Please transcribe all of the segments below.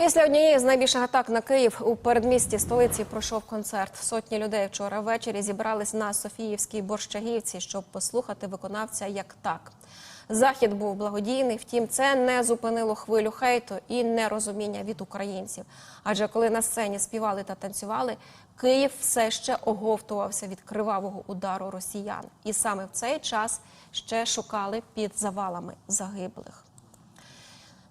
Після однієї з найбільших атак на Київ у передмісті столиці пройшов концерт. Сотні людей вчора ввечері зібрались на Софіївській борщагівці, щоб послухати виконавця як так. Захід був благодійний, втім, це не зупинило хвилю хейту і нерозуміння від українців. Адже коли на сцені співали та танцювали, Київ все ще оговтувався від кривавого удару росіян. І саме в цей час ще шукали під завалами загиблих.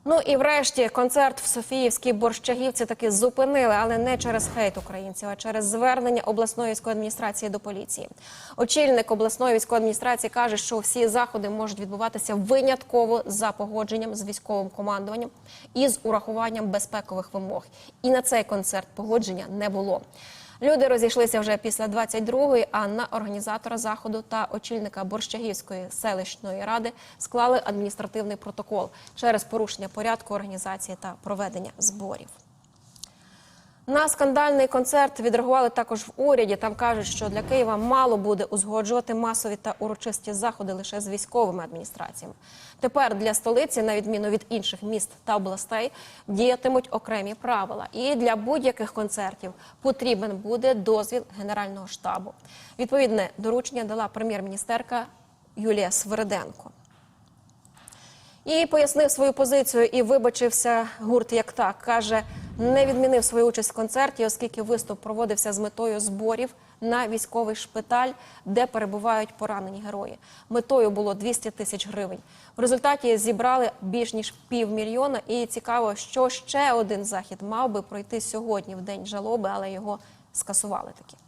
Ну і врешті концерт в Софіївській борщагівці таки зупинили, але не через хейт українців, а через звернення обласної військової адміністрації до поліції. Очільник обласної військової адміністрації каже, що всі заходи можуть відбуватися винятково за погодженням з військовим командуванням і з урахуванням безпекових вимог. І на цей концерт погодження не було. Люди розійшлися вже після 22-ї, а на організатора заходу та очільника Борщагівської селищної ради склали адміністративний протокол через порушення порядку організації та проведення зборів. На скандальний концерт відреагували також в уряді. Там кажуть, що для Києва мало буде узгоджувати масові та урочисті заходи лише з військовими адміністраціями. Тепер для столиці, на відміну від інших міст та областей, діятимуть окремі правила. І для будь-яких концертів потрібен буде дозвіл Генерального штабу. Відповідне доручення дала прем'єр-міністерка Юлія Свериденко. І пояснив свою позицію і вибачився гурт як так. Каже, не відмінив свою участь в концерті, оскільки виступ проводився з метою зборів на військовий шпиталь, де перебувають поранені герої. Метою було 200 тисяч гривень. В результаті зібрали більш ніж півмільйона. І цікаво, що ще один захід мав би пройти сьогодні в день жалоби, але його скасували таки.